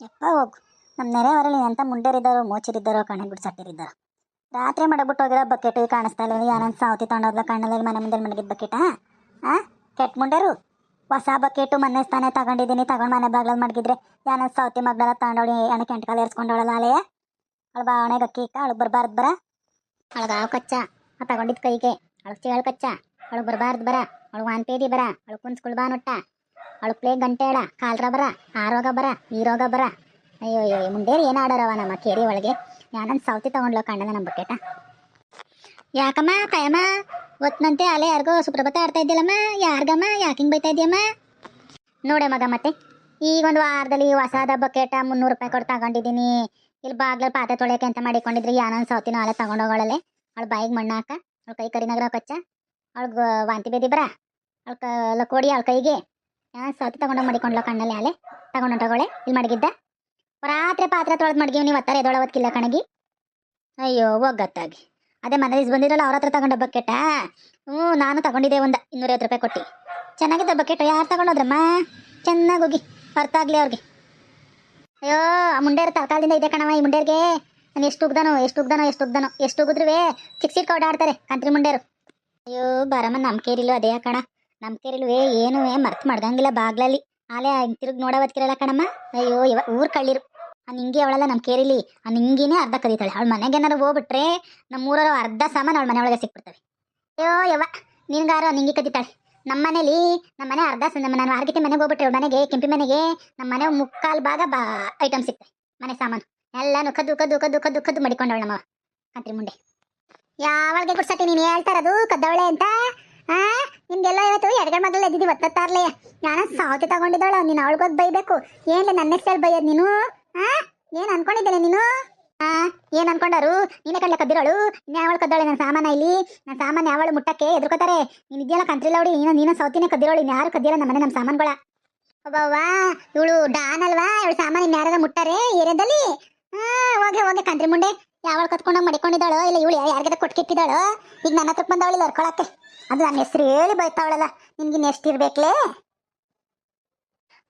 ಯಪ್ಪ ಹೋಗು ನಮ್ಮ ನೆರೆಯವರಲ್ಲಿ ಎಂಥ ಮುಂಡೇರಿದ್ದಾರೋ, ಮೋಚರಿದ್ದಾರೋ ಕಣ್ಣು ಬಿಟ್ಟು ಸಟ್ಟಿರಿದ್ದಾರೋ. ರಾತ್ರಿ ಮಡಗ್ಬಿಟ್ಟು ಹೋಗಿರೋ ಬಕೆಟ್ ಕಾಣಿಸ್ತಾ ಇಲ್ಲ. ಯಾರನ್ನ ಸಾವತಿ ತಗೊಂಡೋದ್ಲ ಕಣ್ಣಲ್ಲಿ ಮನೆ ಮುಂದೆ ಮಡಗಿದ ಬಕೆಟಾ, ಹಾಂ? ಕೆಟ್ಟ ಮುಂಡರು? ಹೊಸ ಬಕೆಟು ಮೊನ್ನೆ ತಾನೇ ತಗೊಂಡಿದ್ದೀನಿ. ತಗೊಂಡು ಮನೆ ಬಾಗ್ಲಲ್ಲಿ ಮಡಗಿದ್ರೆ ಯಾರನ್ನ ಸಾವತಿ ಮಗ್ಳೆಲ್ಲ ತಗೊಂಡೋಳಿ ಎಣ್ಣೆ ಕೆಂಟ್ಕಾಲ ಎರ್ಸ್ಕೊಂಡೋಳಲ್ಲ ಅಲೆಯ ಅವಳು ಬಾವಣೆಗೆ ಅಕ್ಕಿ ಇಕ್ಕ ಅವಳಿಗೆ ಬರಬಾರ್ದು ಬರ? ಅವಳಿಗೆ ಆವು ಕಚ್ಚ. ಆ ತಗೊಂಡಿದ್ದು ಕೈಗೆ. ಅವಳಿಗೆ ಚೇಳು ಕಚ್ಚ. ಅವಳಿಗೆ ಬರಬಾರ್ದು ಬರ. ಅವಳು ವಾಂತೇದಿ ಬರ. ಅವಳು ಕುನ್ಸ್ಕೊಳ್ ಬಾ ನೊಟ್ಟ ಗಂಟೆ ಅಳ ಗಂಟೆಳ ಕಾಲ್ರ ಬರ, ಆ ರೋಗ ಬರ, ಈ ರೋಗ ಬರ. ಅಯ್ಯೋ ಅಯ್ಯೋ ಮುಂಡೇರಿ ಏನು ಆಡೋರವ ನಮ್ಮ ಕೇರಿ ಒಳಗೆ. ಯಾನಂದ್ ಸೌತಿ ತಗೊಂಡ್ಲೋ ಕಣ್ಣದ ನಮ್ಮ ಬಕೆಟ ಯಾಕಮ್ಮ ಕಯಮ್ಮ ಒತ್ನಂತೆ ಅಲೆ ಯಾರಿಗೋ ಸುಪ್ರಭಾತ ಆಡ್ತಾ ಇದ್ದಿಲ್ಲಮ್ಮ ಯಾಕೆ ಯಾಕಿಂಗ್ ಬೈತಾ ಇದೆಯಮ್ಮ? ನೋಡೆ ಮಗ ಮತ್ತೆ ಈಗ ಒಂದು ವಾರದಲ್ಲಿ ಹೊಸಾದ ಬಕೆಟ ಮುನ್ನೂರು ರೂಪಾಯಿ ಕೊಟ್ಟು ತಗೊಂಡಿದ್ದೀನಿ. ಇಲ್ಲಿ ಬಾಗ್ಲ ಪಾತ್ರೆ ತೊಳೆಯಕ್ಕೆ ಅಂತ ಮಾಡಿಕೊಂಡಿದ್ರಿ? ಯಾನೊಂದು ಸೌತಿನೂ ಅಲೆ ತಗೊಂಡೋಗೋಳಲೆ ಅವಳು ಬಾಯಿಗೆ ಮಣ್ಣು ಹಾಕ, ಅವಳು ಕೈ ಕರಿನಗರ ಕಚ್ಚ ಅವಳಿಗೆ ವಾಂತಿ ಬೇದಿ ಬರ, ಅವಳ ಲಕೋಡಿ ಅವಳ ಕೈಗೆ. ಯಾನ್ ಸೌತಿ ತಗೊಂಡ ಮಡಿಕೊಂಡ್ಲ ಕಣ್ಣಲ್ಲಿ ಅಲೆ? ತಗೊಂಡೋಗಳೆ ಇಲ್ಲಿ ಮಡಗಿದ್ದ? ರಾತ್ರಿ ಪಾತ್ರೆ ತೊಳೆದು ಮಡಗಿವ್ ನೀವು ಹತ್ತರ ಎದೊಳವತ್ಕಿಲ್ಲ ಕಣಗಿ? ಅಯ್ಯೋ ಒಗ್ಗತ್ತಾಗಿ ಅದೇ ಮನೇಲಿ ಬಂದಿರಲ್ಲ ಅವ್ರ ಹತ್ರ ತಗೊಂಡ ಬಕೆಟ ಹ್ಞೂ, ನಾನು ತಗೊಂಡಿದ್ದೆ ಒಂದು ಇನ್ನೂರೈವತ್ತು ರೂಪಾಯಿ ಕೊಟ್ಟು. ಚೆನ್ನಾಗಿದೆ ಬಕೆಟ್, ಯಾರು ತಗೊಂಡೋದ್ರಮ್ಮ ಚೆನ್ನಾಗಿ ಹೋಗಿ ಅರ್ಥ ಆಗಲಿ ಅವ್ರಿಗೆ. ಅಯ್ಯೋ, ಆ ಮುಂಡೇರು ತರಕಾಲದಿಂದ ಇದೆ ಕಣವ ಈ ಮುಂಡೇರ್ಗೆ. ನಾನು ಎಷ್ಟು ಉಗ್ದಾನೋ ಎಷ್ಟು ಉಗ್ದಾನೋ ಎಷ್ಟು ಉಗ್ದಾನೋ, ಎಷ್ಟು ಉಗಿದ್ರುವೆ? ಚಿಕ್ಸಿಟ್ ಓಡಾಡ್ತಾರೆ, ಕಂತ್ರಿ ಮುಂಡೇರು. ಅಯ್ಯೋ, ಬರಮ್ಮ, ನಂಬಿಕೆ ಇರಲಿಲ್ಲ ಅದೇ ಕಣ? ನಮ್ಮ ಕೇರಿಲ್ವೇ ಏನು ಮರ್ತು ಮಾಡ್ದಂಗಿಲ್ಲ ಬಾಗ್ಲಲ್ಲಿ. ಆಲೆ ತಿರುಗಿ ನೋಡವತ್ಕಿರಲ್ಲ ಕಣಮ್ಮ? ಅಯ್ಯೋ, ಇವ ಊರ್ ಕಳ್ಳಿರು. ಆ ನಿಂಗೆ ಅವಳಲ್ಲ ನಮ್ಮ ಕೇರಿಲಿ ಆ ನಿಂಗಿನೇ ಅರ್ಧ ಕದೀತಾಳೆ. ಅವಳ ಮನೆಗೆ ಏನಾರು ಹೋಗ್ಬಿಟ್ರೆ ನಮ್ಮ ಊರವ್ರು ಅರ್ಧ ಸಾಮಾನು ಅವಳ ಮನೆ ಒಳಗೆ ಸಿಕ್ಬಿಡ್ತವೆ. ಅಯ್ಯೋ ಯವ ನಿನ್ಗಾರು ನಿಂಗೆ ಕದೀತಾಳೆ. ನಮ್ಮ ಮನೇಲಿ ನಮ್ಮ ಮನೆ ಅರ್ಧ ನಮ್ಮ ನಾನು ಆರ್ಗಿತೆ ಮನೆಗೆ ಹೋಗ್ಬಿಟ್ರೆ ಅವಳ ಮನೆಗೆ, ಕೆಂಪಿ ಮನೆಗೆ ನಮ್ಮ ಮನೆ ಮುಕ್ಕಾಲು ಭಾಗ ಬಾ, ಐಟಮ್ ಸಿಗ್ತವೆ ಮನೆ ಸಾಮಾನು. ಎಲ್ಲಾನು ಕದ್ದು ಕದ್ದು ಕದ್ದು ಕದ್ದು ಕದ್ದು ಮಡಿಕೊಂಡವಳು ನಮ್ಮ ಕಂತ್ರಿ ಮುಂಡೆ ಯಾವಾಗ ಗುಡ್ಸತಿ ನೀನು ಹೇಳ್ತಾರದು ಕದ್ದವಳೆ ಅಂತ? ಆ ನಿಮ್ಗೆಲ್ಲ ಇವತ್ತು ಎಡಗಡೆ ಮಗಳು ಎದ್ದಿದ್ದಿ ಒತ್ತಾರ್ಲೆ ನಾನು ಸಾವತಿ ತಗೊಂಡಿದ್ದಾಳ ನೀನು ಅವಳಿಗೋದ್ ಬೈಬೇಕು. ಏನ್ಲೆ ನನ್ನ ಹೆಸರು ಬೈಯೋದು ನೀನು? ಹಾ ಏನ್ ಅನ್ಕೊಂಡಿದ್ದೇನೆ ನೀನು? ಹಾ ಏನ್ ಅನ್ಕೊಂಡಾರು? ನೀನೇ ಕಡ್ಲೆ ಕದ್ದಿರೋಳು? ಯಾವಳು ಕದ್ದಾಳೆ ನನ್ನ ಸಾಮಾನ ಇಲ್ಲಿ? ನನ್ನ ಸಾಮಾನು ಯಾವಳು ಮುಟ್ಟಕ್ಕೆ ಎದುರ್ಕೋತಾರೆ? ನೀನು ಇದೆಯಲ್ಲ ಕಂತ್ರಿಲ್ಲ ಅವಳಿ, ನೀನು ನೀನು ಸೌತಿನೇ ಕದ್ದಿರೋಳು ಇನ್ನು ಯಾರು ಕದ್ದಿರೋ ನಮ್ಮ ಮನೆ ನಮ್ಮ ಸಾಮಾನುಗಳ ಒಬ್ಬವ್ವ ಇವಳು ಡಾನ್ ಅಲ್ವಾ? ಇವಳು ಸಾಮಾನು ಇನ್ನು ಯಾರಾರ ಮುಟ್ಟಾರೆ ಏರಿಯಾದಲ್ಲಿ? ಹಾ ಹೋಗೆ ಹೋಗೆ ಕಂತ್ರಿ ಮುಂಡೆ. ಯಾವಳು ಕತ್ಕೊಂಡೋಗಿ ಮಡಿಕೊಂಡಿದ್ದಾಳೋ ಇಲ್ಲ ಇವಳು ಯಾರಿಗಾರ ಕೊಟ್ಕಿಟ್ಟಿದ್ದಾಳೋ? ಈಗ ನನ್ನ ಹತ್ರಕ್ಕೆ ಬಂದವಳಿಲ್ಲ, ಹೊರ್ಕೊಳಕ್ಕೆ. ಅದು ನನ್ನ ಹೆಸರು ಹೇಳಿ ಬೈತಾವಳಲ್ಲ, ನಿನ್ಗಿನ್ ಎಷ್ಟು ಇರ್ಬೇಕ್ಲೇ?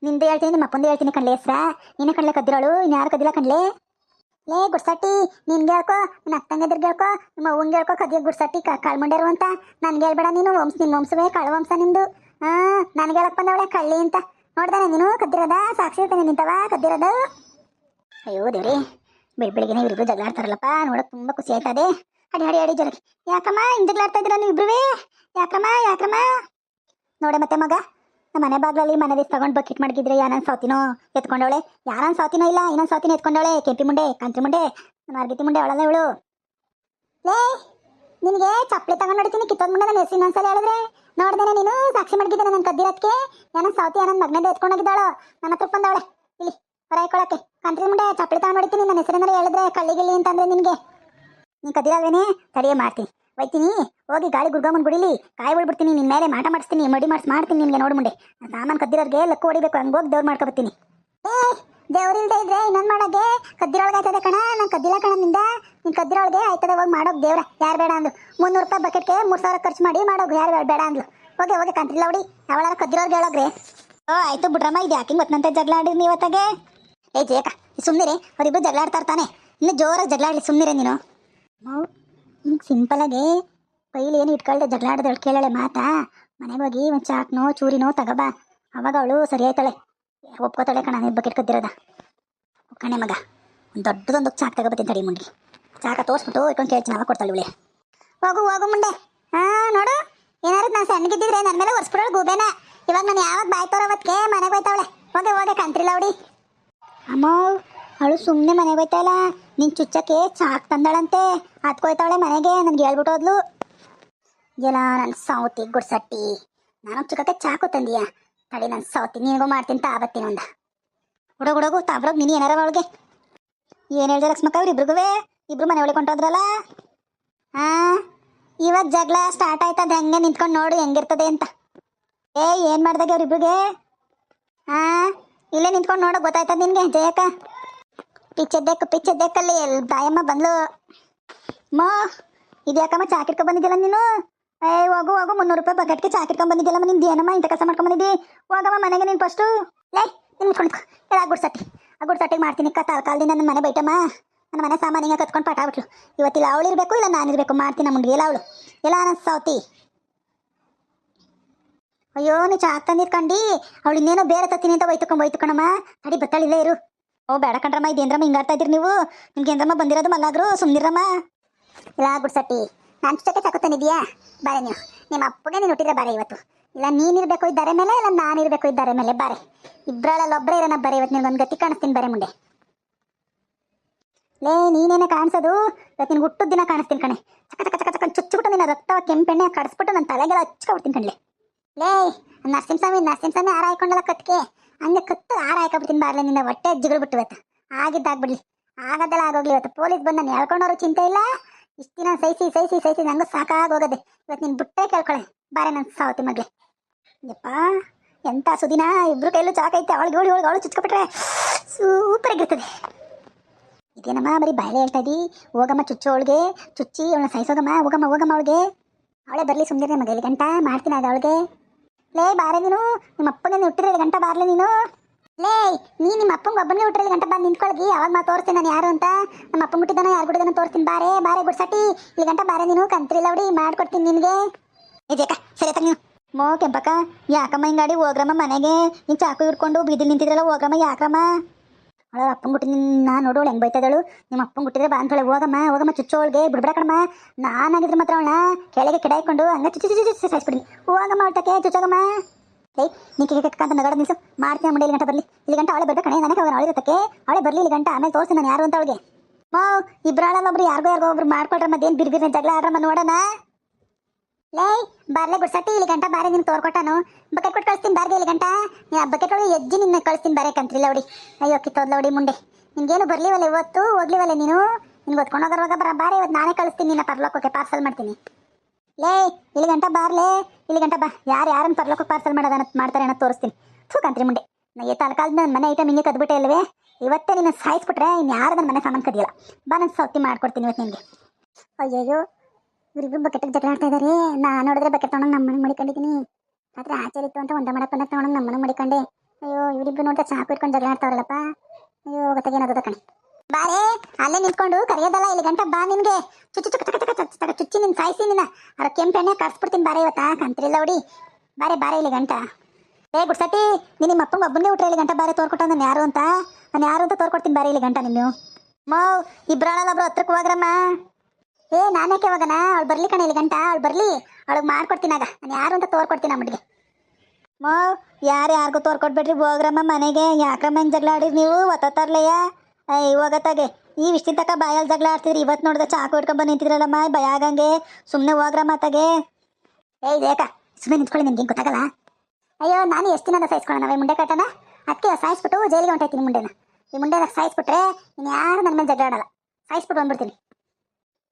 ನಿಂದು ಹೇಳ್ತೀನಿ, ನಿಮ್ಮ ಅಪ್ಪಂದು ಹೇಳ್ತೀನಿ ಕಣ್ಲೆ ಹೆಸ್ರ. ನೀನೇ ಕಣ್ಲೆ ಕದ್ದಿರೋಳು ಇನ್ಯಾರು ಕದ್ದಿಲ್ಲ ಕಣ್ಲೆ? ಲೇ, ಗುಡ್ಸಟ್ಟಿ, ನಿನ್ಗೆ ಹೇಳ್ಕೋ ನಿನ್ನ ಎದ್ರು ಕೇಳ್ಕೊ ನಿಮ್ಮ ಅವ್ವಂಗೆ ಹೇಳ್ಕೋ ಕದಿಯ ಗುಡ್ಸಟ್ಟಿ ಕಾಳು ಮಂಡ್ಯರು ಅಂತ. ನನ್ಗೆ ಹೇಳ್ಬೇಡ ನೀನು, ವಂಶ ನಿನ್ನ ವಂಶವೇ ಕಾಳು ವಂಶ ನಿಂದು. ಹಾಂ, ನನಗೆ ಹೇಳಕ್ ಬಂದವಳೆ ಕಳ್ಳಿ ಅಂತ. ನೋಡ್ದಾನೆ ನೀನು, ಕದ್ದಿರೋದ? ಸಾಕ್ಷಿ ಇರ್ತಾನೆ ನಿಂತವ, ಕದ್ದಿರೋದು? ಅಯ್ಯೋ ದೇವ್ರಿ. ಬೆಳ್ ಬೆಳಿಗ್ಗೆನೆ ಇವ್ರಿಬ್ರು ಜಗಳ ಆಡ್ತಾರಲ್ಲಪ್ಪ ನೋಡಕ್ ತುಂಬಾ ಖುಷಿ ಆಯ್ತದೆ ಅಡಿ ಅಡಿ ಅಡಿ ಜೊರಗೆ. ಯಾಕಮ್ಮ, ಹಿಂಗ್ ಜಗಳ ಆಡ್ತಾ ಇದ್ದೀರಾ ನೀವು ಇಬ್ರುವೇ? ಯಾಕಮ್ಮ ಯಾಕಮ್ಮ? ನೋಡೆ ಮತ್ತೆ ಮಗ ನಮ್ಮ ಮನೆ ಬಾಗ್ಲಲ್ಲಿ ಮನೆ ದಿಸ್ ತಗೊಂಡ್ ಬಕೆಟ್ ಮಡಗಿದ್ರೆ ಯಾನನ್ ಸೌತಿನೋ ಎತ್ಕೊಂಡವಳೆ? ಯಾರನ್ ಸೌತಿನೋ ಇಲ್ಲ, ಇನ್ನೊಂದ್ ಸೌತಿನ ಎತ್ಕೊಂಡವಳೆ? ಕೆಂಪಿ ಮುಂಡೆ ಕಾಂತಿ ಮುಂಡೆ, ಮಾರ್ಗಿತಿ ಮುಂಡೆ, ಅವಳಲ್ಲ ಇವಳು. ಲೇ, ನಿನಗೆ ಚಪ್ಪಲಿ ತಗೊಂಡ್ ನೋಡ್ತೀನಿ ಕಿತ್ತೋದ್ ಮುಂಡೆ ನನ್ನ ಹೆಸರು ಇನ್ನೊಂದ್ಸಲ ಹೇಳಿದ್ರೆ. ನೋಡ್ದೇನೆ ನೀನು, ಸಾಕ್ಷಿ ಮಡಗಿದ್ದೆ ನನ್ನ ಕದ್ದಿರೋದಕ್ಕೆ ಯಾನನ್ ಸೌತಿ, ಯಾನನ್ ಮಗನದ ಎತ್ಕೊಂಡೋಗಿದ್ದಾಳು? ನನ್ನ ಹತ್ರ ಇಲ್ಲಿ ಹೊರ ಇಟ್ಕೊಳಕ್ಕೆ ಕಂತ್ರಿ ಮುಂಡೆ ಚಪ್ಪಳಿ ತಗೊಂಡ್ಬಿಡ್ತೀನಿ ನನ್ನ ಹೆಸರೇನಾರು ಹೇಳಿದ್ರೆ ಕಳ್ಳಿಗಿಳ್ಳಿ ಅಂತಂದ್ರೆ ನಿನಗೆ. ನೀನ್ ಕದಿರಲ್ವೇನೆ ತಡಿಯೇ ಮಾಡ್ತೀನಿ ಒಯ್ತೀನಿ ಹೋಗಿ ಗಾಳಿ ಗುಡ್ಗಮ್ಮನ್ ಗುಡಿಲಿ. ಕಾಯಿ ಉಳ್ಬಿಡ್ತೀನಿ ನಿನ್ ಮೇಲೆ ಮಾಟ ಮಾಡಿಸ್ತೀನಿ. ಮಡಿ ಮಾಡಿಸ್, ಮಾಡ್ತೀನಿ ನಿಮಗೆ ನೋಡು ಮುಂಡೆ ಸಾಮಾನು ಕದ್ದಿರೋರ್ಗೆ ಲಕ್ಕು ಹೊಡಿಬೇಕು. ಹಂಗೋಗಿ ದೇವ್ರು ಮಾಡ್ಕೊಬತ್ತೀನಿ ಏ ದೇವ್ರಿಲ್ದೆ ಇದ್ರೆ ಇನ್ನೊಂದು ಮಾಡೋಗೆ ಕದ್ದಿರೊಳಗೆ ಆಯ್ತದೆ ಕಣ. ನಾನು ಕದ್ದಿಲ್ಲ ಕಣ ನಿಂದ. ನಿನ್ ಕದ್ದಿರೊಳಗೆ ಆಯ್ತದೆ. ಹೋಗಿ ಮಾಡೋಕ್ ದೇವ್ರ. ಯಾರು ಬೇಡ ಅಂದ್ಲು. ಮುನ್ನೂರು ರೂಪಾಯಿ ಬಕೆಟ್ಗೆ ಮೂರ್ ಸಾವಿರ ಖರ್ಚು ಮಾಡಿ ಮಾಡೋಕ್ ಯಾರು ಬೇಡ ಅಂದ್ಲು. ಹೋಗಿ ಹೋಗಿ ಕಂತ್ರಿಲ್ಲ ಹೊಡಿ. ಯಾವಳಾರ ಕದ್ದಿರೋರ್ಗೆ ಹೇಳೋಗ್ರೆ ಓ, ಆಯ್ತು ಬಿಡ್ರಮ್ಮ. ಇದು ಯಾಕಿಂಗ್ ಗೊತ್ತಂತ ಜಗಳ ಆಡಿರಿ ಇವತ್ತಾಗೆ. ಏ ಜೇಕ ಸುಮ್ಮನೆ ಅವರಿಬ್ರು ಜಗಳಾಡ್ತಾ ಇರ್ತಾನೆ. ಇನ್ನು ಜೋರಾಗಿ ಜಗಳಾಡ್ಲಿ ಸುಮ್ಮನೆ ನೀನು. ನೀನು ಹಿಂಗೆ ಸಿಂಪಲಾಗಿ ಕೈಲಿ ಏನು ಇಟ್ಕೊಳ್ದೆ ಜಗಳ ಆಡೋದು ಕೇಳಳೆ ಮಾತಾ? ಮನೆಗೆ ಹೋಗಿ ಒಂದು ಚಾಕ್ನೋ ಚೂರಿನೋ ತಗೋಬಾ. ಅವಾಗ ಅವಳು ಸರಿ ಆಯ್ತಾಳೆ. ಒಪ್ಕೋತಾಳೆ ಕಣ, ನೀನು ಬಕೆಟ್ ಕಣೆ ಮಗ. ಒಂದು ದೊಡ್ಡದೊಂದು ಚಾಕ್ ತಗೋಬತ್ತೀನಿ ತಡಿ ಮುಂಡಿ. ಚಾಕ ತೋರಿಸ್ಬಿಟ್ಟು ಇಟ್ಕೊಂಡು ಕೇಳ್ತೀನಿ, ಅವಾಗ ಕೊಡ್ತಾಳೆ ಇವಳೆ. ಹೋಗು ಹೋಗು ಮುಂಡೆ. ಹಾ, ನೋಡು. ಏನಾರು ನಾನು ಸಣ್ಣಗಿದ್ದಿದ್ರೆ ನನ್ನ ಮೇಲೆ ಒರ್ಸ್ಬಿಡೋಳು ಗೂಬೆನ. ಇವಾಗ ನಾನು ಯಾವಾಗ ಬಾಯ್ತಾರೋ ಅವತ್ತೆ ಮನೆಗೆ ಹೋಯ್ತಾವಳೆ. ಹೋಗೆ ಹೋಗೆ ಕಂತ್ರಿಲ್ಲ ಅವಡಿ ಅಮ್ಮ, ಅವಳು ಸುಮ್ಮನೆ ಮನೆಗೆ ಹೋಯ್ತಾಯಿಲ್ಲ ನಿನ್ ಚುಚ್ಚಕ್ಕೆ ಚಾಕ್ ತಂದಾಳಂತೆ. ಹತ್ಕೋಯ್ತಾವಳೆ ಮನೆಗೆ. ನನ್ಗೆ ಹೇಳ್ಬಿಟ್ಟು ಹೋದ್ಲು. ಎಲ್ಲ ನನ್ನ ಸೌತಿ ಗುಡ್ಸಟ್ಟಿ. ನಾನು ಚುಕ್ಕಕ್ಕೆ ಚಾಕು ತಂದೀಯ? ತಡಿ ನನ್ನ ಸೌತಿ ನಿನಗೂ ಮಾಡ್ತೀನಿ ತಾಬತ್ತೀನಿ ಒಂದ. ಹುಡುಗ ಹುಡುಗು ತಾಬ್ರೋಗ್ ನೀನು ಏನಾರ ಅವಳಿಗೆ. ಏನು ಹೇಳಿದೆ ಲಕ್ಷ್ಮಕ್ಕ ಅವ್ರು ಇಬ್ರಿಗೂ ಇಬ್ರು ಮನೆ ಒಳಗೆ ಹೊಂಟೋದ್ರಲ್ಲ ಹಾ ಇವಾಗ ಜಗಳ ಸ್ಟಾರ್ಟ್ ಆಯ್ತದ ಹೆಂಗೆ ನಿಂತ್ಕೊಂಡು ನೋಡು, ಹೆಂಗಿರ್ತದೆ ಅಂತ. ಏ, ಏನು ಮಾಡ್ದಾಗೆ ಅವ್ರಿಬ್ರಿಗೆ? ಹಾ ಇಲ್ಲೇ ನಿಂತ್ಕೊಂಡು ನೋಡೋ, ಗೊತ್ತಾಯ್ತದ ನಿನ್ಗೆ, ಜಯಕ್ಕ? ಪಿಚ್ಚದ್ದೆಕ್ಕು ಪಿಚ್ಚದ್ದೆಕ್ಕಲ್ಲಿ ಬಾಯಮ್ಮ ಬಂದ್ಲು. ಮಾ, ಇದ್ಯಾಕಮ್ಮ ಚಾಕಿರ್ಕೊ ಬಂದಿದ್ದಿಲ್ಲ ನೀನು? ಏ, ಹೋಗು ಹೋಗು, ಮುನ್ನೂರು ರೂಪಾಯಿ ಬಕೆಟ್ಗೆ ಚಾಕಿರ್ಕೊಂಡ್ ಬಂದಿದ್ದಿಲ್ಲಮ್ಮ ನಿಂದು ಏನಮ್ಮ ಇಂಥ ಕಸ ಮಾಡ್ಕೊಂಡ್ ಬಂದಿದ್ದಿ ಹೋಗಮ್ಮ, ಮನೆಗೆ ನೀನು ಫಸ್ಟು ಲೇ, ನಿನ್ ಮುಚ್ಕೊಂಡು ಎಲ್ಲ ಗುಡ್ಸಟ್ಟಿ ಆ ಗುಡ್ಸಟ್ಟಿಗೆ ಮಾಡ್ತೀನಿ ಕತ್ತ ಕಾಲದಿಂದ ನನ್ನ ಮನೆ ಬೈಟಮ್ಮ. ನನ್ನ ಮನೆ ಸಾಮಾನಿಗೆ ಕತ್ಕೊಂಡು ಪಾಠ ಬಿಟ್ಲು ಇವತ್ತಿಲ್ಲ ಅವಳು ಇರಬೇಕು ಇಲ್ಲ ನಾನು ಇರಬೇಕು ಮಾಡ್ತೀನಿ ನಮ್ಮ ಎಲ್ಲ ಅವಳು. ಎಲ್ಲ ನನ್ನ ಸೌತಿ. ಅಯ್ಯೋ, ನೀ ಚಾಕ್ ತಂದಿರ್ಕಂಡು ಅವಳು ಇನ್ನೇನೋ ಬೇರೆ ತತ್ತೀನಿ ಅಂತ ಒಯ್ತುಕೊಂಡ್ ಒಯ್ತುಕಣಮ್ಮ ಅಡಿ ಬತ್ತಾಳಿಲ್ಲ ಇರು. ಓ, ಬೇಡ ಕಣ್ರಮ್ಮ ಇದೇನ್ರಮ್ಮ ಹಿಂಗಾಡ್ತಾ ಇದ್ದೀರಿ ನೀವು. ನಿಮ್ಗೆ ಏನ್ರಮ್ಮ ಬಂದಿರೋದು ಮಲ್ಲಾಗ್ರು, ಸುಮ್ನಿರಮ್ಮ. ಇಲ್ಲ ಗುಡ್ಸಟ್ಟಿ ನಾನು ಚಕ್ಕೆ ತಗೋತಾನಿದ್ಯಾ ಬಾರೆ ನೀವು. ನಿಮ್ಮ ಅಪ್ಪಗೆ ನೀನು ಹುಟ್ಟಿದ್ರೆ ಬಾರೆ ಇವತ್ತು. ಇಲ್ಲ ನೀನಿರ್ಬೇಕು ಇದ್ದಾರೆ ಮೇಲೆ, ಇಲ್ಲ ನಾನಿರ್ಬೇಕು ಇದ್ದಾರೆ ಮೇಲೆ, ಬಾರೆ. ಇಬ್ಬರಲ್ಲ ಒಬ್ಬರೇ ಇರೋಣ ಬಾರೆ ಇವತ್ತು, ನಿನ್ಗೊಂದು ಗತಿ ಕಾಣಿಸ್ತೀನಿ ಬಾರೆ ಮುಂದೆ. ಲೇ, ನೀನೇನ ಕಾಣಿಸೋದು? ಇವತ್ತು ನಿನ್ಗೆ ಹುಟ್ಟದ ದಿನ ಕಾಣಿಸ್ತೀನಿ ಕಣೆ. ಚಕ ಚಕ ಚಕ ಚಕ, ಚುಚ್ಚುಬಿಟ್ಟು ನಿನ್ನ ರಕ್ತವ ಕೆಂಪೆಣ್ಣೆ ಕಡಿಸ್ಬಿಟ್ಟು ನನ್ನ ತಲೆಗೆಲ್ಲ ಹಚ್ಕೊಬಿಡ್ತೀನಿ ಕಣ್ಲೆ. ಲೇ ನರಸಿಂಹಸ್ವಾಮಿ ನರಸಿಂಹಸ್ವಾಮಿ ಹಾರ ಹಾಕೊಂಡಲ್ಲ ಕತ್ಕೆ ಹಂಗೆ ಕತ್ತು ಹಾರ ಹಾಕೊಬಿಡ್ತೀನಿ ಬಾರ್ಲೆ ನಿನ್ನ ಹೊಟ್ಟೆ ಜಿಗಳು ಬಿಟ್ಟು ಇವತ್ತು. ಆಗಿದ್ದಾಗ್ಬಿಡ್ಲಿ. ಆಗದೆಲ್ಲ ಆಗೋಗ್ಲಿ ಇವತ್ತು. ಪೊಲೀಸ್ ಬಂದು ನಾನು ಹೇಳ್ಕೊಂಡವ್ರು ಚಿಂತೆ ಇಲ್ಲ? ಇಷ್ಟು ದಿನ ಸಹಿಸಿ ಸಹಿಸಿ ಸಹಿಸಿ ನಂಗೂ ಸಾಕಾಗೋಗದೆ ಇವತ್ತು ನಿನ್ನ ಬುಟ್ಟೆ ಕೇಳ್ಕೊಳೆ. ಬಾರೆ ನನ್ನ ಸಾವತಿ ಮಗ್ಲೆ ಯಪ್ಪ ಎಂಥ ಸುದಿನ? ಇಬ್ರು ಕೈಲೂ ಚಾಕೈತೆ ಅವಳಿಗೆ ಹೋಳಿ ಹೋಳಿಗೆ ಅವಳು ಚುಚ್ಕೊಬಿಟ್ರೆ ಸೂಪರ್ ಆಗಿರ್ತದೆ. ಇದೇನಮ್ಮ, ಬರೀ ಬಾಯಲೆ ಹೇಳ್ತಾ ಇದ್ದಿ? ಹೋಗಮ್ಮ ಚುಚ್ಚು ಅವಳಿಗೆ. ಚುಚ್ಚಿ, ಅವಳನ್ನ ಸಹಿಸೋಗಮ್ಮ. ಹೋಗಮ್ಮ ಹೋಗಮ್ಮ ಅವಳಿಗೆ. ಅವಳೇ ಬರಲಿ ಸುಮ್ಮನೆ ಮಗ ಇಲ್ಲಿ ಗಂಟ. ಮಾಡ್ತೀನಿ ಅದು ಅವಳಿಗೆ. ಲೇ, ಬಾರೆ ನೀನು. ನಿಮ್ಮ ಅಪ್ಪನ ಹುಟ್ಟಿರೋ ಗಂಟ ಬಾರ್ಲೆ ನೀನು. ಲೇ, ನೀ ನಿಮ್ಮ ಅಪ್ಪಂಗೆ ಒಬ್ಬನೇ ಹುಟ್ಟಿರೋ ಗಂಟ ಬಂದು ನಿಂತ್ಕೊಳ್ಗಿ. ಅವಾಗ ಮಾ ತೋರಿಸ್ತೀನಿ ನಾನು ಯಾರು ಅಂತ. ನಮ್ಮ ಅಪ್ಪ ಮುಟ್ಟಿದ್ದಾನೋ ಯಾರು ಗುಡಿದಾನೋ ತೋರಿಸ್ತೀನಿ ಬಾರೆ ಬಾರೆ ಗುಡ್ಸಟ್ಟಿ. ಇಲ್ಲಿ ಗಂಟ ಬಾರೆ ನೀನು ಕಂತ್ರಿಲ್ಲ ಅವಡಿ ಮಾಡ್ಕೊಡ್ತೀನಿ ನಿನಗೆ. ಇದೇಕ ಸರಿ ತಗ ಮೋ, ಕೆಂಪಕ್ಕ, ಯಾಕಮ್ಮ ಹಿಂಗಾಡಿ ಹೋಗ್ರಮ್ಮ ಮನೆಗೆ? ನೀನು ಚಾಕು ಹಿಡ್ಕೊಂಡು ಬೀದಿಲಿ ನಿಂತಿದ್ರಲ್ಲ, ಹೋಗ್ರಮ್ಮ ಯಾಕ್ರಮ್ಮ ಅವಳ ಅಪ್ಪ ಹುಟ್ಟಿದ ನಾನು ನೋಡೋಳು ಹೆಂಗೆ ಬೈತಾದಳು. ನಿಮ್ಮ ಅಪ್ಪ ಗುಟ್ಟಿದ್ರೆ ಬಾ ಅಂತೇಳಿ ಹೋಗಮ್ಮ ಹೋಗಮ್ಮ, ಚುಚ್ಚೋಳ್ಗೆ, ಬಿಡ್ಬೇಡ ಕಣಮ್ಮ. ನಾನಾಗಿದ್ರೆ ಮಾತ್ರ ಅವಳ ಕೆಳಗೆ ಕೆಡ ಇಟ್ಕೊಂಡು ಹಂಗೆ ಚುಚ್ಚು ಚುಚ್ಚು ಸಾಯಿಸ್ಬಿಡಿ ಹೋಗಮ್ಮ ಅವಳ್ತಕ್ಕೆ ಚುಚ್ಚೋಗಮ್ಮ. ಏಯ್ ನೀ ಕೇಳಕ್ಕೆ ನಗಡ ನಿಲ್ಸು. ಮಾಡ್ತೀನಿ ಮುಂಡೆ ಇಲ್ಲಿ ಗಂಟ ಬರಲಿ. ಇಲ್ಲಿ ಗಂಟ ಅವಳೆ ಬರ್ಬೇಕು ಕಣೆ, ನನಗೆ ಅವಳು ಅವಳಿರತ್ತಕ್ಕೆ ಅವಳೆ ಬರಲಿ ಇಲ್ಲಿ ಗಂಟ, ಆಮೇಲೆ ತೋರಿಸಿ ನಾನು ಯಾರು ಅಂತ ಅವಳಿಗೆ. ಮಾ ಇಬ್ರಾಳಲ್ಲ ಒಬ್ರು, ಯಾರಿಗೋ ಯಾರಿಗೋ ಒಬ್ರು ಮಾಡ್ಕೊಳ್ರ ಮತ್ತೇನು ಬಿರ್ಬಿರ್ ಜಗಳ ಆಡ್ರಮ್ಮ, ನೋಡೋಣ. ಲೇ, ಬಾರ್ಲೆ ಗುಡ್ಸಟ್ಟಿ, ಇಲ್ಲಿ ಗಂಟ ಬಾರೆ ನಿನ್ ತೋರ್ಕೊಟ್ಟಾನು. ಬಕೆಟ್ ಕೊಟ್ಟು ಕಳಿಸ್ತೀನಿ ಬಾರ್ಗೆ ಇಲ್ಲಿ ಗಂಟ. ಬಕೆಟ್ ಒಳಗೆ ಎಜ್ಜಿ ನಿನ್ನ ಕಳಿಸ್ತೀನಿ ಬಾರೆ ಕಂತ್ರಿ ಲೌಡಿ ಅಯ್ಯೋ, ಕಿತ್ತೋದ್ಲ ಮುಂಡೆ. ಮುಂದೆ ನಿನ್ಗೇನು ಬರ್ಲಿವಲ್ಲ ಇವತ್ತು? ಹೋಗ್ಲಿವಲ್ಲ ನೀನು? ನಿನ್ಗೆ ಹೊತ್ಕೊಂಡು ಹೋಗೋವಾಗ ಬರ, ಬಾರೆ ಇವತ್ತು ನಾನೇ ಕಳಿಸ್ತೀನಿ ನಿನ್ನ ಪರ್ಲೋಕಕ್ಕೆ ಪಾರ್ಸಲ್ ಮಾಡ್ತೀನಿ. ಲೇ, ಇಲ್ಲಿ ಗಂಟ ಬಾರ್ಲೆ. ಇಲ್ಲಿ ಗಂಟ ಬಾ. ಯಾರು ಯಾರನ್ನ ಪರ್ಲೋಕಕ್ಕೆ ಪಾರ್ಸಲ್ ಮಾಡೋದನ್ನ ಮಾಡ್ತಾರೆ ಅನ್ನೋ ತೋರಿಸ್ತೀನಿ. ಥೂ ಕಂತ್ರಿ ಮುಂದೆ ನಾ ತಲಕಾಲದ ನನ್ನ ಮನೆ ಐಟಮ್ ಹಿಂಗೆ ಕದ್ಬಿಟ್ಟೆ ಅಲ್ವೇ? ಇವತ್ತೇ ನಿನ್ನ ಸಾಯಿಸ್ಬಿಟ್ರೆ ಇನ್ನು ಯಾರು ನನ್ನ ಮನೆ ಸಾಮಾನು ಕದಿಯಲ್ಲ. ಬಾ, ನಾನು ಸೌತಿ ಮಾಡ್ಕೊಡ್ತೀನಿ ಇವತ್ತು ನಿನಗೆ. ಅಯ್ಯಯ್ಯೋ. ಇವರಿಬ್ರು ಬಕೆಟ್ ಜಗಳ ಆಡ್ತಾ ಇದಾರೆ. ನಾ ನೋಡಿದ್ರೆ ಬಕೆಟ್ ತಗೊಂಡು ನಮ್ಮನೆ ಮಡಿಕೊಂಡಿದ್ದೀನಿ ಆದ್ರೆ ಆಚಾರ ಇತ್ತು ಅಂತ ಒಂದ ಮಾಡಪ್ಪ ತಗೊಂಡು ನಮ್ಮನೆ ನಮ್ಮ ಮನೆ ಮಡಿಕೊಂಡೆ. ಅಯ್ಯೋ, ಇವರಿಬ್ರು ನೋಡಿದ್ರೆ ಚಾಕು ಇಟ್ಕೊಂಡು ಜಗಳ ಆಡ್ತಾವ್ರಲ್ಲಪ್ಪ. ಅಯ್ಯೋ ಗೊತ್ತಾಗೇನದ ಕಣೆ. ಬಾರೇ ಅಲ್ಲೇ ನಿಂತ್ಕೊಂಡು ಕರೆಯೋದಲ್ಲ, ಇಲ್ಲಿ ಗಂಟ ಬಾ ನಿನ್ಗೆ. ಚುಚ್ಚು ಚುಕ್ಕ ಚಕ ಚುಚ್ಚಿ ನಿನ್ ಸಾಯಿಸಿ ನಿನ್ನ. ಅರ ಕೆಂಪೆಣ್ಣೆ ಕರ್ಸ್ಬಿಡ್ತೀನಿ ಬಾರೆ ಇವತ್ತ, ಕಂತ್ರಿಲ್ಲ ಹೊಡಿ. ಬಾರೆ ಬಾರೆ ಇಲ್ಲಿ ಗಂಟ. ಏ, ಗುಡ್ಸಟ್ಟಿ, ನೀನು ನಿಮ್ಮ ಅಪ್ಪಂಗೆ ಒಬ್ಬನೇ ಹುಟ್ರೆ ಇಲ್ಲಿ ಗಂಟ ಬಾರೆ ತೋರ್ಕೊಟ್ಟ ನಾನು ಯಾರು ಅಂತ? ನಾನು ಯಾರು ಅಂತ ತೋರ್ಕೊಡ್ತೀನಿ ಬಾರೆ ಇಲ್ಲಿ ಗಂಟ ನೀನು ಮೌ ಇಬ್ರಾಳಲ್ಲ ಒಬ್ರು ಹತ್ರಕ್ಕೆ ಹೋಗ್ರಮ್ಮ. ಏ ನಾನೇಕೆ ಹೋಗಣ? ಅವಳು ಬರ್ಲಿ ಕಣ ಇಲ್ಲಿ ಗಂಟ. ಅವಳು ಬರ್ಲಿ. ಅವಳಿಗೆ ಮಾಡ್ಕೊಡ್ತೀನಿ ಆಗ. ನಾನು ಯಾರು ಅಂತ ತೋರ್ಕೊಡ್ತೀನಿ ನಮ್ಮಡಿಗೆ ಮೋ ಯಾರು ಯಾರಿಗೂ ತೋರ್ಕೊಟ್ಬಿಡ್ರಿ ಹೋಗ್ರಮ್ಮ ಮನೆಗೆ. ಯಾಕ್ರಮ್ಮ ಹಿಂಗೆ ಜಗಳ ಆಡಿರಿ ನೀವು? ಒತ್ತತ್ತಾರ್ಲಯ್ಯ? ಅಯ್ಯ ಹೋಗತ್ತಾಗೆ. ಈ ವಿಷ್ಟಿನ ತಕ ಬಾಯಲ್ಲಿ ಜಗಳ ಆಡ್ತಿದ್ರಿ. ಇವತ್ತು ನೋಡಿದ್ರೆ ಚಾಕು ಹಿಡ್ಕೊಂಡ್ ಬಂದು ನಿಂತಿದ್ರಲ್ಲಮ್ಮ ಭಯ ಆಗಂಗೆ ಸುಮ್ಮನೆ ಹೋಗ್ರಮ್ಮ ತಗೆ ಏಯ್ ಬೇಕಾ ಸುಮ್ಮನೆ ನಿಂತ್ಕೊಳ್ಳಿ ನಿಮ್ಗೆ ಹಿಂಗೆ ಗೊತ್ತಾಗಲ್ಲ? ಅಯ್ಯೋ ನಾನು ಎಷ್ಟು ದಿನದ ಸಾಯಿಸ್ಕೊಳ್ಳೋಣ? ನಾವೇ ಮುಂಡೆ ಕಟ್ಟಣ? ಅದಕ್ಕೆ ಸಾಯಿಸ್ಬಿಟ್ಟು ಜೈಲಿಗೆ ಹೊಂಟಾಯ್ತೀನಿ ಮುಂಡೆನ. ಈ ಮುಂಡೆನ ಸಾಯಿಸ್ಬಿಟ್ರೆ ಇನ್ನು ಯಾರು ನನ್ನ ಮೇಲೆ ಜಗಳ ಆಡಲ್ಲ. ಸಾಯಿಸ್ಬಿಟ್ಟು ಬಂದ್ಬಿಡ್ತೀನಿ.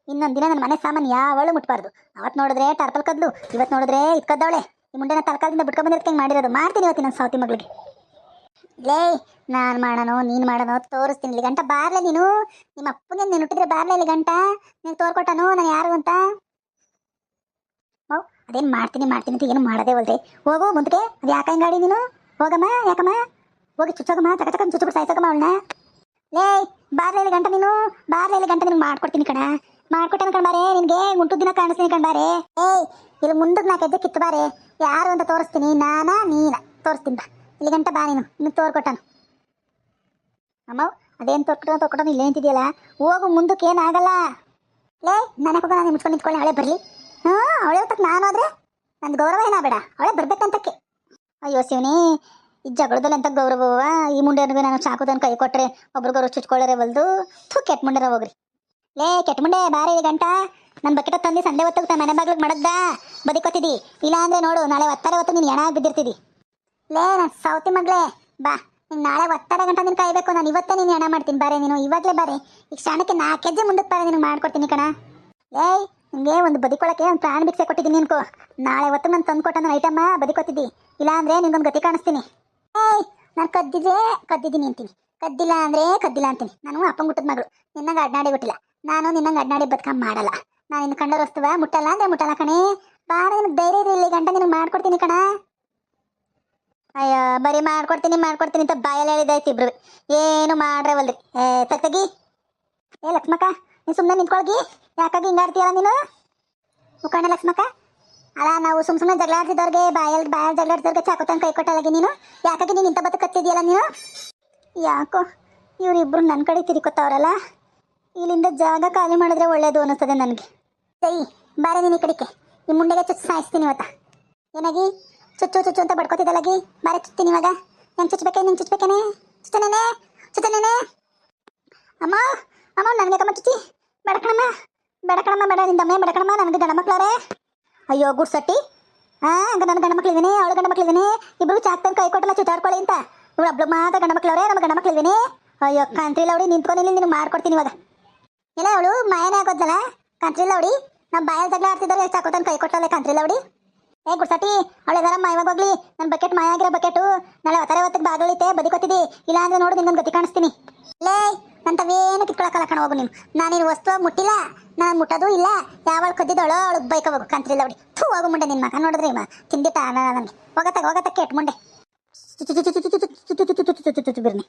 ಇನ್ನೊಂದು ದಿನ ನನ್ನ ಮನೆ ಸಾಮಾನು ಯಾವಳು ಮುಟ್ಬಾರ್ದು. ಅವತ್ತು ನೋಡಿದ್ರೆ ಟರ್ಪಲ್ ಕದ್ಲು ಇವತ್ತು ನೋಡಿದ್ರೆ ಇದು ಕದ್ದವಳೆ. ಈ ಮುಂಡೆನ ತರಕಾಲದಿಂದ ಹಿಂಗೆ ಮಾಡಿರೋದು? ಮಾಡ್ತೀನಿ ಇವತ್ತು ನನ್ನ ಸೌತಿ ಮಗಳಿಗೆ. ಲೇ, ನಾನು ಮಾಡೋಣ, ನೀನು ಮಾಡೋಣ, ತೋರಿಸ್ತೀನಿ ಇಲ್ಲಿ ಗಂಟ. ಬಾರ್ಲೆ ನೀನು? ನಿಮ್ಮ ಅಪ್ಪಗೆ ನೀನು ಹುಟ್ಟಿದ್ರೆ ಬಾರ್ಲೆ ಇಲ್ಲಿ ಗಂಟ? ನೀನು ತೋರ್ಕೊಟ್ಟನು, ನಾನು ಯಾರು ಅಂತ? ಓ ಅದೇನು ಮಾಡ್ತೀನಿ ಮಾಡ್ತೀನಿ ಅಂತ ಏನು ಮಾಡೋದೇ ಒಲ್ದೆ ಹೋಗು ಮುಂದಕ್ಕೆ. ಅದು ಯಾಕೆ ಗಾಡಿ ನೀನು? ಹೋಗಮ್ಮ, ಯಾಕಮ್ಮ? ಹೋಗಿ ಚುಚ್ಚೋಗಮ್ಮ ತಕ ತಕ ಚುಚ್ಚಬಿಟ್ಟು ಸಾಯಿಸೋಗಮ್ಮ ಅವಳನ್ನ. ಲೇ, ಬಾರ್ಲೆ ಗಂಟ ನೀನು? ಬಾರ್ಲೆ ಗಂಟ ನಿನ್ಗೆ ಮಾಡ್ಕೊಡ್ತೀನಿ ಕಣ. ಮಾಡ್ಕೊಟ್ಟನ ಕಣ್ಬಾರೆ ನಿನಗೆ ಉಂಟು ದಿನ ಕಾಣಿಸ್ತೀನಿ ಕಣ್ಬಾರೆ ಏಯ್, ಇಲ್ಲಿ ಮುಂದಕ್ಕೆ ನಾಲ್ಕು ಹೆಜ್ಜೆ ಕಿತ್ತು ಬಾರೆ. ಯಾರು ಅಂತ ತೋರಿಸ್ತೀನಿ. ನಾನಾ ನೀನ. ತೋರಿಸ್ತೀನಿ ಬಾ. ಇಲ್ಲಿ ಗಂಟ ಬಾ ನೀನು. ಇನ್ನು ತೋರ್ಕೊಟ್ಟನು. ಅಮ್ಮ, ಅದೇನು ತೋರ್ಕೊಟ್ಟನು ತೋರ್ಕೊಟ್ಟನು ಇಲ್ಲೇ ನಿಂತಿದೆಯಲ್ಲ ಹೋಗು ಮುಂದಕ್ಕೆ ಏನಾಗಲ್ಲ ಲೇ ನನಗೆ ಹೋಗ ನಾನು ಮುಚ್ಕೊಂಡು ನಿಂತ್ಕೊಳ್ಳಿ, ಅವಳೆ ಬರಲಿ. ಹ್ಞೂ ಅವಳೆ ಹೋಗ್ತಕ್ಕೆ ನಾನು ಹೋದ್ರೆ ನಂದು ಗೌರವ ಏನಾ ಬೇಡ ಅವಳೆ ಬರ್ಬೇಕಂತಕ್ಕೆ. ಅಯ್ಯೋ ಶಿವನೇ, ಈ ಜಗಳದಲ್ಲಿ ಅಂತ ಗೌರವವ? ಈ ಮುಂಡೆನಿಗೆ ನಾನು ಚಾಕುದನ್ನು ಕೈ ಕೊಟ್ಟರೆ ಒಬ್ರಿಗೊಬ್ರು ಚುಚ್ಕೊಳ್ಳೋರೆ ಬಲ್ದು ಥೂ, ಕೆಟ್ಟ ಮುಂಡೆರ ಹೋಗ್ರಿ. ಲೇ ಕೆಟ್ಟ ಮುಂಡೆ ಬಾರಿ ಈ ಗಂಟ ನನ್ನ ಬಕೆಟ ತಂದು ಸಂಡೆ ಹೊತ್ತಿಗೆ ಮನೆ ಬಾಗ್ಲಿಗೆ ಮಡಗ್ದ ಬದಿಕೊತ್ತಿದಿ ಇಲ್ಲ ಅಂದ್ರೆ ನೋಡು, ನಾಳೆ ಒತ್ತಾರೆ ಹೊತ್ತು ನೀನು ಎಣ ಬಿದ್ದಿರ್ತಿದಿ. ಲೇ ನನ್ನ ಸೌತಿ ಮಗಳೇ, ಬಾ. ನೀನು ನಾಳೆ ಒತ್ತಾರೆ ಗಂಟ ನೀನು ಕಾಯ್ಬೇಕು ನಾನು ಇವತ್ತೇ ನೀನು ಎಣ ಮಾಡ್ತೀನಿ ಬಾರೆ ನೀನು, ಇವಾಗಲೇ ಬಾರೆ. ಈಗ ಕ್ಷಣಕ್ಕೆ ನಾಲ್ಕು ಹೆಜ್ಜೆ ಮುಂದಕ್ಕೆ ಬಾರೆ ನಿನಗೆ ಮಾಡ್ಕೊಡ್ತೀನಿ ಕಣ. ಏಯ್ ನಿಮಗೆ ಒಂದು ಬದಿಕೊಳಕ್ಕೆ ಒಂದು ಪ್ರಾಣ ಭಿಕ್ಷೆ ಕೊಟ್ಟಿದ್ದೀನಿ ಅನ್ಕೋ ನಾಳೆ ಹೊತ್ತು ನಾನು ತಂದು ಕೊಟ್ಟ ನನ್ನ ಐಟಮ್ಮ ಬದಿಕೊತ್ತಿದ್ದಿ ಇಲ್ಲ ಅಂದ್ರೆ ನಿನ್ಗೊಂದು ಗತಿ ಕಾಣಿಸ್ತೀನಿ. ಏಯ್, ನಾನು ಕದ್ದಿದ್ರೆ ಕದ್ದಿದ್ದೀನಿ ಅಂತೀನಿ. ಕದ್ದಿಲ್ಲ ಅಂದ್ರೆ ಕದ್ದಿಲ್ಲ ಅಂತೀನಿ. ನಾನು ಅಪ್ಪಂಗುಟ್ಟದ ಮಗಳು. ನಿನ್ನಾಗ ಅಡ್ನಾಡಿ ಬಿಟ್ಟಿಲ್ಲ ನಾನು ನಿನ್ನಂಗೆ ಅಡ್ನಾಡಿ ಬದುಕಂಗೆ ಮಾಡಲ್ಲ. ನಾನು ಇನ್ನು ಕಂಡ ವಸ್ತುವ ಮುಟ್ಟಲ್ಲ ಅಂದ್ರೆ ಮುಟ್ಟಲ್ಲ ಕಣೆ. ಬಾರ ನಿನಗೆ ಧೈರ್ಯ ಇದೆ ಇಲ್ಲಿ ಗಂಟ ನಿನಗೆ ಮಾಡ್ಕೊಡ್ತೀನಿ ಕಣ. ಅಯ್ಯೋ, ಬರೀ ಮಾಡ್ಕೊಡ್ತೀನಿ ಮಾಡ್ಕೊಡ್ತೀನಿ ಅಂತ ಬಾಯಲ್ಲಿ ಹೇಳಿದಾಯ್ತು ಇಬ್ರು. ಏನು ಮಾಡ್ರೆ ಒಲ್ರಿ. ಏ, ತಗ್ ಏ, ಲಕ್ಷ್ಮಕ್ಕ, ನೀನು ಸುಮ್ಮನೆ ನಿಂತ್ಕೊಳ್ಗಿ. ಯಾಕಾಗಿ ಹಿಂಗಾಡ್ತೀಯಲ್ಲ ನೀನು? ಮುಖಂಡ ಲಕ್ಷ್ಮಕ್ಕ. ಅಲ್ಲ, ನಾವು ಸುಮ್ ಸುಮ್ಮನೆ ಜಗಳ ಆಡ್ತಿದ್ದವ್ರಿಗೆ, ಬಾಯಲ್ಲಿ ಬಾಯಲ್ಲಿ ಜಗಳ ಆಡ್ತಿದ್ದವ್ರಿಗೆ ಚಾಕು ತಂದು ಕೈ ಕೊಟ್ಟಲಾಗಿ ನೀನು? ಯಾಕಾಗಿ ನೀನು ಇಂಥ ಬತ್ತ ಕತ್ತಿದೆಯಲ್ಲ ನೀನು? ಯಾಕೋ, ಇವರಿಬ್ರು ನನ್ನ ಕಡೆ ತಿರುಕೋತಾವ್ರಲ್ಲ. ಇಲ್ಲಿಂದ ಜಾಗ ಖಾಲಿ ಮಾಡಿದ್ರೆ ಒಳ್ಳೇದು ಅನಿಸ್ತದೆ ನನಗೆ. ಸೈ ಬಾರ ನೀನು ಈ ಕಡೆಗೆ. ಈ ಮುಂಡೆಗೆ ಚುಚ್ಚು ಸಾಯಿಸ್ತೀನಿ ಇವತ್ತ. ಏನಾಗಿ? ಚುಚ್ಚು ಚುಚ್ಚು ಅಂತ ಬಡ್ಕೋತಿದ್ದಲ್ಲಾಗಿ ಬಾರ ಚುತ್ತೀನಿ ಇವಾಗ. ನಾನು ಚುಚ್ಚಬೇಕೆ ನೀನು ಚುಚ್ಚಬೇಕೇನೆ ಚುಚ್ಚನೇನೆ ಚುಚ್ಚನೇನೆ ಅಮ್ಮ ಅಮ್ಮ, ನನಗೆ ಕಮ್ಮ ಚುಚ್ಚಿ? ಬಡಕಣಮ್ಮ ಬಡಕಣಮ್ಮ ಬೇಡ ನಿಂದಮ್ಮ ಬಡಕಣಮ್ಮ ನನಗೆ ಗಂಡ ಮಕ್ಕಳಾರೆ ಅಯ್ಯೋ, ಗುಡ್ ಸಟ್ಟಿ. ಹಂಗ ನನ್ನ ಗಂಡ ಮಕ್ಕಳಿದ್ದೀನಿ ಅವಳು ಗಂಡ ಮಕ್ಕಳಿದ್ದೀನಿ ಇಬ್ರು ಚಾಕ್ ತಂದು ಕೈ ಕೊಟ್ಟಲ್ಲ, ಚುಚ್ಚಾಡ್ಕೊಳ್ಳಿ ಅಂತ. ಇವಳು ಅಬ್ಬಳು ಮಾತ್ರ ಗಂಡ ಮಕ್ಕಳವ್ರೆ ನಮ್ಮ ಗಂಡ ಮಕ್ಕಳಿದ್ದೀನಿ ಅಯ್ಯೋ ಕಾಂತ್ರಿಲ್ಲ ಅವ್ರಿ ನಿಂತ್ಕೊಂಡು ನಿನಗೆ ಮಾಡ್ಕೊಡ್ತೀನಿ ಇವಾಗ. ಇಲ್ಲ ಅವಳು ಮಾಯನೇ ಆಗೋದಲ್ಲ ಕಾಂತ್ರಿಲ್ಲ ಅವಡಿ ನಮ್ಮ ಬಾಯಲ್ಲಿ ಜಗಳ ಆಡ್ತಿದ್ದಾರೆ ಎಷ್ಟು ಹಾಕೋತಾನೆ ಕೈ ಕೊಟ್ಟಲ್ಲ ಕಾಂತ್ರಿಲ್ಲ ಅವಡಿ ಏ ಗುಡ್ಸಟ್ಟಿ ಅವಳು ಎದಾರಮ್ಮ ಇವಾಗ ಹೋಗ್ಲಿ ನನ್ನ ಬಕೆಟ್ ಮಾಯ ಆಗಿರೋ ಬಕೆಟು ನಾಳೆ ಹೊತ್ತಾರೆ ಹೊತ್ತಿಗೆ ಬಾಗಲೈತೆ ಬದಿಕೊತ್ತಿದ್ದಿ ಇಲ್ಲ ಅಂದ್ರೆ ನೋಡು ನಿನ್ನ ಗತಿ ಕಾಣಿಸ್ತೀನಿ ಲೇ ನನ್ನ ತವೇನು ಕಿತ್ಕೊಳಕಲ್ಲ ಕಣ ಹೋಗು ನೀನು ನಾನಿನ್ ವಸ್ತು ಮುಟ್ಟಿಲ್ಲ ನಾನು ಮುಟ್ಟೋದು ಇಲ್ಲ ಯಾವಾಗ ಕದ್ದಿದ್ದಾಳೋ ಅವಳು ಬೈಕ ಹೋಗು ಕಂತ್ರಿಲ್ಲ ಅವಡಿ ಥೂ ಹೋಗು ಮುಂಡೆ ನಿನ್ನ ಮಗ ನೋಡಿದ್ರಿ ಮಾ ತಿಂದಿಟ್ಟ ನನಗೆ ಹೋಗತ್ತಾಗ ಹೋಗತ್ತಾಗ ಕೆಟ್ಟ ಮುಂಡೆ ಬಿರ್ನಿ